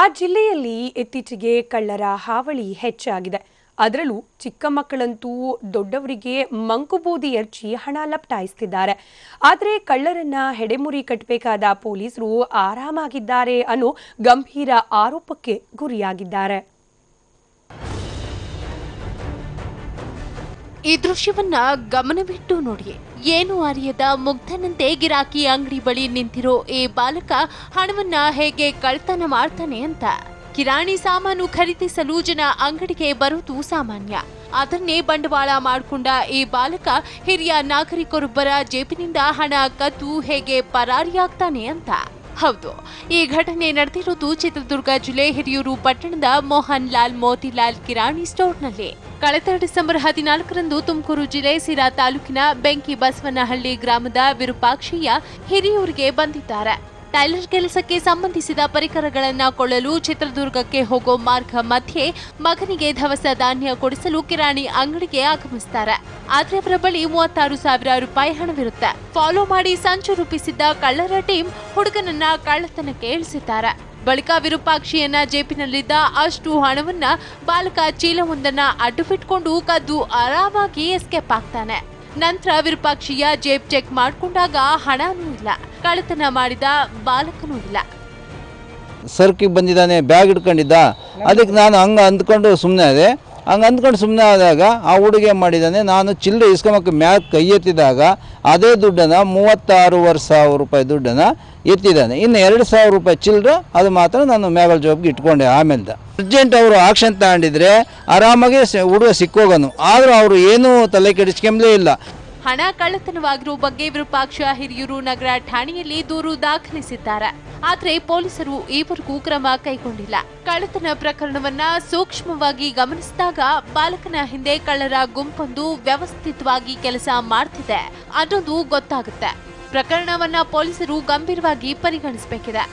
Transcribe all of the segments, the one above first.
ಆ ಜಿಲ್ಲೆಯಲ್ಲಿ ಇತ್ತೀಚೆಗೆ ಕಳ್ಳರ ಹಾವಳಿ ಹೆಚ್ಚಾಗಿದೆ. ಅದರಲ್ಲೂ ಚಿಕ್ಕ ಮಕ್ಕಳಂತೂ ದೊಡ್ಡವರಿಗೆ ಮಂಕುಬೂದಿ ಎರಚಿ ಹಣ ಲಪಟಾಯಿಸ್ತಿದ್ದಾರೆ. ಆದರೆ ಕಳ್ಳರನ್ನ ಹೆಡೆಮುರಿ ಕಟ್ಟಬೇಕಾದ ಪೊಲೀಸರು ಆರಾಮಾಗಿದ್ದಾರೆ ಅನ್ನೋ ಗಂಭೀರ ಆರೋಪಕ್ಕೆ ಗುರಿಯಾಗಿದ್ದಾರೆ. ಈ ದೃಶ್ಯವನ್ನ ಗಮನವಿಟ್ಟು ನೋಡಿ ಏನು ಅರಿಯದ ಮುಗ್ಧನಂತೆ ಗಿರಾಕಿ ಅಂಗಡಿ ಬಳಿ ನಿಂತಿರೋ ಈ ಬಾಲಕ ಹಣವನ್ನ ಹೇಗೆ ಕಳ್ತನ ಮಾಡ್ತಾನೆ ಅಂತ. ಕಿರಾಣಿ ಸಾಮಾನು ಖರೀದಿಸಲು ಜನ ಅಂಗಡಿಗೆ ಬರುವುದು ಸಾಮಾನ್ಯ. ಅದನ್ನೇ ಬಂಡವಾಳ ಮಾಡಿಕೊಂಡ ಈ ಬಾಲಕ ಹಿರಿಯ ನಾಗರಿಕರೊಬ್ಬರ ಜೇಬಿನಿಂದ ಹಣ ಕದ್ದು ಹೇಗೆ ಪರಾರಿಯಾಗ್ತಾನೆ ಅಂತ. ಹೌದು. ಈ ಘಟನೆ ನಡೆದಿರುವುದು ಚಿತ್ರದುರ್ಗ ಜಿಲ್ಲೆ ಹಿರಿಯೂರು ಪಟ್ಟಣದ ಮೋಹನ್ ಲಾಲ್ ಮೋತಿಲಾಲ್ ಕಿರಾಣಿ ಸ್ಟೋರ್ನಲ್ಲಿ. ಕಳೆದ ಡಿಸೆಂಬರ್ ಹದಿನಾಲ್ಕರಂದು ತುಮಕೂರು ಜಿಲ್ಲೆ ಸಿರಾ ತಾಲೂಕಿನ ಬೆಂಕಿ ಬಸವನಹಳ್ಳಿ ಗ್ರಾಮದ ವಿರೂಪಾಕ್ಷಯ್ಯ ಹಿರಿಯೂರಿಗೆ ಬಂದಿದ್ದಾರೆ. ಟೈಲರ್ ಕೆಲಸಕ್ಕೆ ಸಂಬಂಧಿಸಿದ ಪರಿಕರಗಳನ್ನು ಕೊಳ್ಳಲು ಚಿತ್ರದುರ್ಗಕ್ಕೆ ಹೋಗೋ ಮಾರ್ಗ ಮಧ್ಯೆ ಮಗನಿಗೆ ದವಸ ಧಾನ್ಯ ಕೊಡಿಸಲು ಕಿರಾಣಿ ಅಂಗಡಿಗೆ ಆಗಮಿಸ್ತಾರೆ. ಆದರೆ ಅವರ ಬಳಿ ಮೂವತ್ತಾರು ಸಾವಿರ ರೂಪಾಯಿ ಹಣವಿರುತ್ತೆ. ಫಾಲೋ ಮಾಡಿ ಸಂಚು ರೂಪಿಸಿದ್ದ ಕಳ್ಳರ ಟೀಮ್ ಹುಡುಗನನ್ನ ಕಳ್ಳತನಕ್ಕೆ ಇಳಿಸಿದ್ದಾರೆ. ಬಳಿಕ ವಿರೂಪಾಕ್ಷಿಯನ್ನ ಜೇಬಿನಲ್ಲಿದ್ದ ಅಷ್ಟು ಹಣವನ್ನ ಬಾಲಕ ಚೀಲವೊಂದನ್ನ ಅಡ್ಡುಬಿಟ್ಕೊಂಡು ಕದ್ದು ಆರಾಮಾಗಿ ಎಸ್ಕೇಪ್ ಆಗ್ತಾನೆ. ನಂತರ ವಿರೂಪಾಕ್ಷಿಯ ಜೇಬ್ ಚೆಕ್ ಮಾಡಿಕೊಂಡಾಗ ಹಣನೂ ಇಲ್ಲ. ಕಳ್ಳತನ ಮಾಡಿದ ಬಾಲಕನೂ ಇಲ್ಲ. ಸರ್ಕಿಗೆ ಬಂದಿದ್ದಾನೆ, ಬ್ಯಾಗ್ ಇಟ್ಕೊಂಡಿದ್ದ ಅದಕ್ಕೆ ನಾನು ಹಂಗೆ ಅಂದ್ಕೊಂಡು ಸುಮ್ಮನೆ ಅದೇ ಹಂಗೆ ಅಂದ್ಕೊಂಡು ಸುಮ್ಮನೆ ಆದಾಗ ಆ ಹುಡುಗ ಮಾಡಿದ್ದಾನೆ. ನಾನು ಚಿಲ್ಲರೆ ಇಸ್ಕೊಂಬಕ್ಕೆ ಮ್ಯಾಗ್ ಕೈ ಎತ್ತಿದಾಗ ಅದೇ ದುಡ್ಡನ್ನು ಮೂವತ್ತಾರೂವರೆ ಸಾವಿರ ರೂಪಾಯಿ ದುಡ್ಡನ್ನು ಎತ್ತಿದ್ದಾನೆ. ಇನ್ನು ಎರಡು ಸಾವಿರ ರೂಪಾಯಿ ಚಿಲ್ಲರೆ ಅದು ಮಾತ್ರ ನಾನು ಮ್ಯಾಗಲ್ ಜಾಬ್ಗೆ ಇಟ್ಕೊಂಡೆ ಆಮೇಲೆ ಅರ್ಜೆಂಟ್ ಅವರು ಆಕ್ಷನ್ ತಗೊಂಡಿದ್ರೆ ಆರಾಮಾಗಿ ಹುಡುಗ ಸಿಕ್ಕೋಗನು. ಆದರೂ ಅವರು ಏನೂ ತಲೆ ಕೆಡಿಸ್ಕೊಂಬಲೇ ಇಲ್ಲ. ಹಣ ಕಳ್ಳತನವಾಗಿರುವ ಬಗ್ಗೆ ವಿರೂಪಾಕ್ಷ ಹಿರಿಯೂರು ನಗರ ಠಾಣೆಯಲ್ಲಿ ದೂರು ದಾಖಲಿಸಿದ್ದಾರೆ. ಆದರೆ ಪೊಲೀಸರು ಈವರೆಗೂ ಕ್ರಮ ಕೈಗೊಂಡಿಲ್ಲ. ಕಳ್ಳತನ ಪ್ರಕರಣವನ್ನ ಸೂಕ್ಷ್ಮವಾಗಿ ಗಮನಿಸಿದಾಗ ಬಾಲಕನ ಹಿಂದೆ ಕಳ್ಳರ ಗುಂಪೊಂದು ವ್ಯವಸ್ಥಿತವಾಗಿ ಕೆಲಸ ಮಾಡ್ತಿದೆ. ಅನ್ನೋದು ಗೊತ್ತಾಗುತ್ತೆ. ಪ್ರಕರಣವನ್ನ ಪೊಲೀಸರು ಗಂಭೀರವಾಗಿ ಪರಿಗಣಿಸಬೇಕಿದೆ.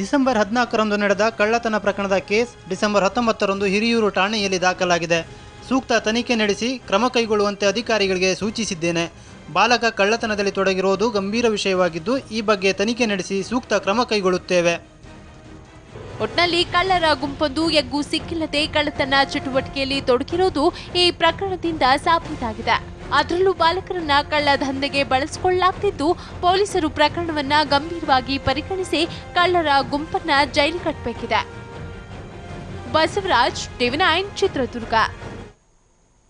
ಡಿಸೆಂಬರ್ ಹದಿನಾಲ್ಕರಂದು ನಡೆದ ಕಳ್ಳತನ ಪ್ರಕರಣದ ಕೇಸ್ ಡಿಸೆಂಬರ್ ಹತ್ತೊಂಬತ್ತರಂದು ಹಿರಿಯೂರು ಠಾಣೆಯಲ್ಲಿ ದಾಖಲಾಗಿದೆ. ಸೂಕ್ತ ತನಿಖೆ ನಡೆಸಿ ಕ್ರಮ ಕೈಗೊಳ್ಳುವಂತೆ ಅಧಿಕಾರಿಗಳಿಗೆ ಸೂಚಿಸಿದ್ದೇನೆ. ಬಾಲಕ ಕಳ್ಳತನದಲ್ಲಿ ತೊಡಗಿರುವುದು ಗಂಭೀರ ವಿಷಯವಾಗಿದ್ದು, ಈ ಬಗ್ಗೆ ತನಿಖೆ ನಡೆಸಿ ಸೂಕ್ತ ಕ್ರಮ ಕೈಗೊಳ್ಳುತ್ತೇವೆ. ಒಟ್ನಲ್ಲಿ ಕಳ್ಳರ ಗುಂಪೊಂದು ಎಗ್ಗು ಸಿಕ್ಕಿಲ್ಲದೆ ಕಳ್ಳತನ ಚಟುವಟಿಕೆಯಲ್ಲಿ ತೊಡಗಿರುವುದು ಈ ಪ್ರಕರಣದಿಂದ ಸಾಬೀತಾಗಿದೆ. ಅದರಲ್ಲೂ ಬಾಲಕರನ್ನ ಕಳ್ಳ ದಂಧೆಗೆ ಬಳಸಿಕೊಳ್ಳಲಾಗ್ತಿದ್ದು, ಪೊಲೀಸರು ಪ್ರಕರಣವನ್ನ ಗಂಭೀರವಾಗಿ ಪರಿಗಣಿಸಿ ಕಳ್ಳರ ಗುಂಪನ್ನ ಜೈಲು ಕಟ್ಟಬೇಕಿದೆ ಬಸವರಾಜ್, ಟಿವಿ ನೈನ್ ಚಿತ್ರದುರ್ಗ.